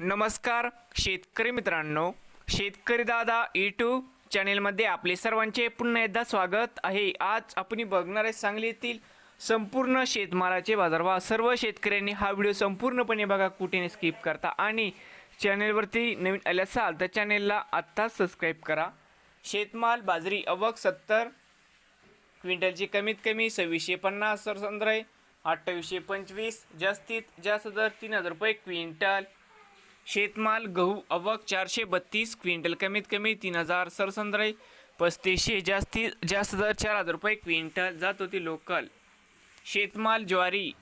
नमस्कार शेतकरी मित्रांनो. शेतकरी दादा यूट्यूब चॅनेलमध्ये आपले सर्वांचे पुन्हा एकदा स्वागत आहे. आज आपण बघणार आहे सांगलीतील संपूर्ण शेतमालाचे बाजारभाव सर्व शेतकऱ्यांनी हा व्हिडिओ संपूर्णपणे बघा कुठेने स्किप करता. आणि चॅनेलवरती नवीन आले असाल तर चॅनेलला आत्ताच सबस्क्राईब करा. शेतमाल बाजरी अवक सत्तर क्विंटलची कमीत कमी सव्वीसशे पन्नास सरसंद्रय अठ्ठावीसशे पंचवीस जास्तीत जास्त दर तीन हजार रुपये क्विंटल शेतमाल गहू अवक चारशे बत्तीस क्विंटल कमीत कमी तीन हजार सरसंद्रय पस्तीसशे जास्तीत जास्त दर चार हजार रुपये क्विंटल जात होती लोकल. शेतमाल ज्वारी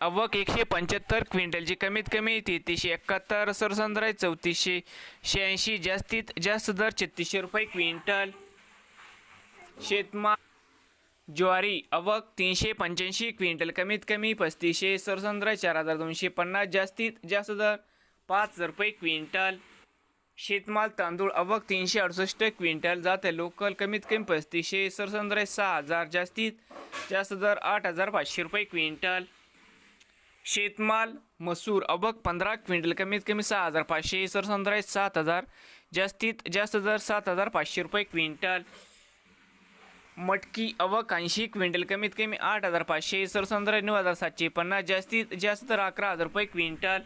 अवक एकशे पंच्याहत्तर क्विंटलची कमीत कमी तेहतीसशे एकाहत्तर सरसंद्रय चौतीसशे शहाऐंशी जास्तीत जास्त दर छत्तीसशे रुपये क्विंटल. शेतमाल ज्वारी अवक तीनशे पंच्याऐंशी क्विंटल कमीत कमी पस्तीसशे सरसंद्र चार हजार दोनशे पन्नास जास्तीत जास्त दर पाच हजार रुपये क्विंटल. शेतमाल तांदूळ अवक तीनशे अडुसष्ट क्विंटल जाते लोकल कमीत कमी पस्तीसशे सरसंद्र सहा हजार जास्तीत जास्त दर आठ हजार पाचशे रुपये क्विंटल. शेतमाल मसूर अबक पंधरा क्विंटल कमीत कमी सहा हजार पाचशे सरसंद्र सात हजार जास्तीत जास्त दर सात हजार पाचशे रुपये क्विंटल. मटकी अवक ऐंशी क्विंटल कमीत कमी आठ हजार पाचशे सरसंद्र नऊ हजार सातशे पन्नास जास्तीत जास्त तर अकरा हजार रुपये क्विंटल.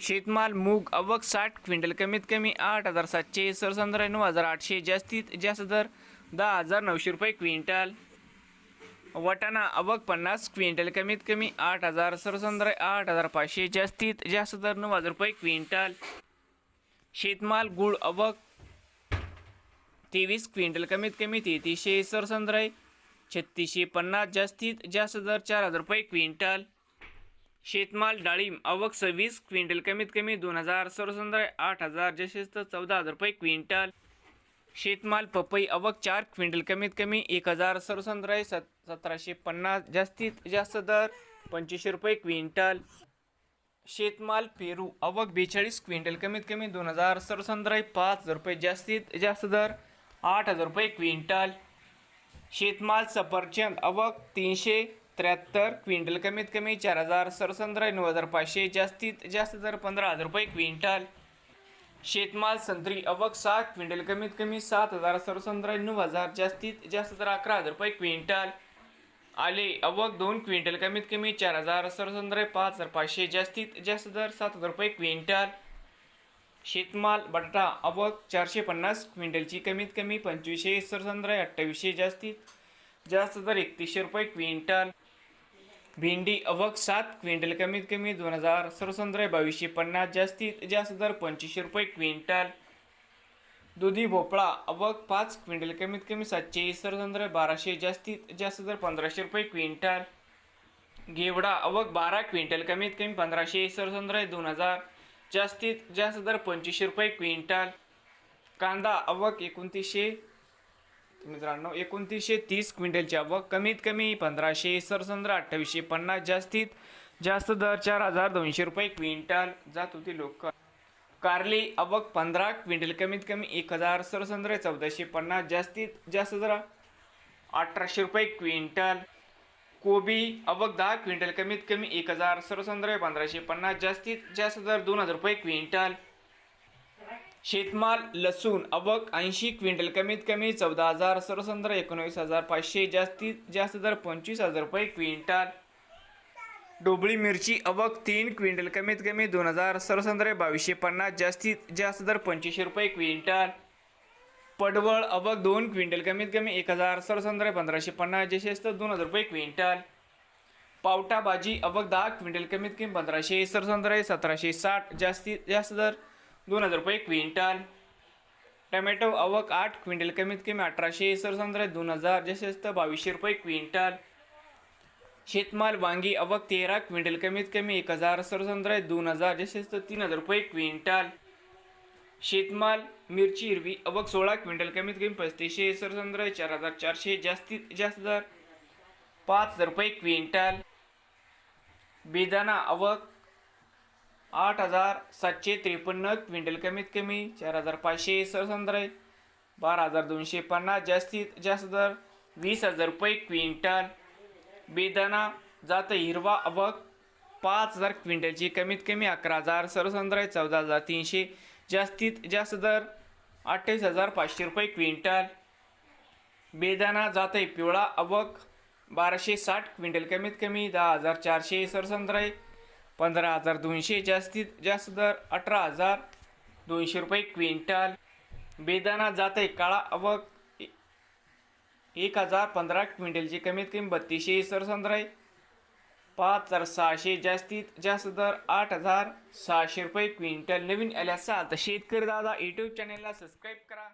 शेतमाल मूग अवक साठ क्विंटल कमीत कमी आठ हजार सातशे सरसंद्र नऊ हजार आठशे जास्तीत जास्त दर दहा हजार नऊशे रुपये क्विंटल. वटाणा अवक पन्नास क्विंटल कमीत कमी आठ हजार सरसंद्र आठ हजार पाचशे जास्तीत जास्त दर नऊ हजार रुपये क्विंटल. शेतमाल गुळ अवक तेवीस क्विंटल कमीत कमी तेहतीसशे सरसंद्रय छत्तीसशे पन्नास जास्तीत जास्त दर चार हजार रुपये क्विंटल. शेतमाल डाळिंब अवक सव्वीस क्विंटल कमीत कमी दोन हजार सरसंद्रय आठ हजार जास्तीत चौदा हजार रुपये क्विंटल. शेतमाल पपई अवक चार क्विंटल कमीत कमी एक हजार सरसंद्रय सत सतराशे पन्नास जास्तीत जास्त दर पंचवीसशे रुपये क्विंटल. शेतमाल पेरू अवक बेचाळीस क्विंटल कमीत कमी दोन हजार सरसंद्रय पाच हजार रुपये जास्तीत जास्त दर आठ हजार रुपये क्विंटल. शेतमाल सफरचंद अवक तीनशे त्र्याहत्तर क्विंटल कमीत कमी चार हजार सरसंद्र नऊ हजार पाचशे जास्तीत जास्त दर पंधरा हजार रुपये क्विंटल. शेतमाल संत्री अवक सात क्विंटल कमीत कमी सात हजार सरसंद्र नऊ हजार जास्तीत जास्त दर अकरा हजार रुपये क्विंटल. आले अवक दोन क्विंटल कमीत कमी चार हजार सरसंद्र पाच हजार पाचशे जास्तीत जास्त दर सात हजार रुपये क्विंटल. शेतमाल बटाटा अवक चारशे पन्नास क्विंटलची कमीत कमी पंचवीसशे सरसंद्रय अठ्ठावीसशे जास्तीत जास्त दर एकतीसशे रुपये क्विंटल. भेंडी अवक सात क्विंटल कमीत कमी दोन हजार सरसंद्रय बावीसशे पन्नास जास्तीत जास्त दर पंचवीसशे रुपये क्विंटल. दुधी भोपळा अवक पाच क्विंटल कमीत कमी सातशे सरसंद्रय बाराशे जास्तीत जास्त दर पंधराशे रुपये क्विंटल. घेवडा अवक बारा क्विंटल कमीत कमी पंधराशे सरसंद्रय दोन हजार जास्तीत जास्त दर पंचवीसशे रुपये क्विंटल. कांदा अवक एकोणतीसशे मित्रांनो एकोणतीसशे तीस क्विंटलची आवक कमीत कमी पंधराशे सरसंद्र अठ्ठावीसशे पन्नास जास्तीत जास्त दर चार हजार दोनशे रुपये क्विंटल जात होती लोक. कारली अवक पंधरा क्विंटल कमीत कमी एक हजार सरसंद्र चौदाशे पन्नास जास्तीत जास्त दर अठराशे रुपये क्विंटल. कोबी अवघ दहा क्विंटल कमीत कमी एक हजार सर्वसंद्रय पंधराशे पन्नास जास्तीत जास्त दर दोन हजार रुपये क्विंटल. शेतमाल लसूण अवघ ऐंशी क्विंटल कमीत कमी चौदा हजार सर्वसंद्र एकोणवीस हजार पाचशे जास्तीत जास्त दर पंचवीस हजार रुपये क्विंटल. डोबळी मिरची अवक तीन क्विंटल कमीत कमी दोन हजार सर्वसंद्रय बावीसशे पन्नास जास्तीत जास्त दर पंचवीसशे रुपये क्विंटल. पडवळ अवक दोन क्विंटल कमीत कमी एक हजार सरसंद्र पंधराशे पन्नास जास्तीत दोन हजार रुपये क्विंटल. पावटा भाजी अवक दहा क्विंटल कमीत कमी पंधराशे सरसंद्र सतराशे साठ जास्तीत जास्त दर दोन हजार रुपये क्विंटल. टमॅटो अवक आठ क्विंटल कमीत कमी अठराशे सरसंद्र दोन हजार जास्तीत बावीसशे रुपये क्विंटल. शेतमाल वांगी अवक तेरा क्विंटल कमीत कमी एक हजार सरसंद्र दोन हजार जास्तीत तीन हजार रुपये क्विंटल. शेतमाल मिरची हिरवी अवक सोळा क्विंटल कमीत कमी पस्तीसशे सरसंद्र चार हजार चारशे जास्तीत जास्त दर पाच हजार रुपये क्विंटल. बेदाना अवक आठ हजार सातशे त्रेपन्न क्विंटल कमीत कमी चार हजार पाचशे सरसंद्र बारा हजार दोनशे पन्नास जास्तीत जास्त दर वीस हजार रुपये क्विंटल. बेदाना जात हिरवा अवक पाच हजार क्विंटलची कमीत कमी अकरा हजार सरसंद्रय चौदा हजार तीनशे जास्तीत जास्त दर अठ्ठावीस हजार पाचशे रुपये क्विंटल. बेदाना जात आहे पिवळा अवक बाराशे साठ क्विंटल. कमीत कमी दहा हजार चारशे सरसंद्र पंधरा हजार दोनशे जास्तीत जास्त दर अठरा हजार दोनशे रुपये क्विंटल. बेदाना जात आहे काळा अवक ए- एक हजार पंधरा क्विंटलची कमीत कमी बत्तीसशे सरसंद्र पाच हजार सहाशे जास्तीत जास्त दर आठ हजार सहाशे रुपये क्विंटल. नवीन आल्या असाल तर शेतकरी दादा यूट्यूब चॅनेलला सबस्क्राईब करा.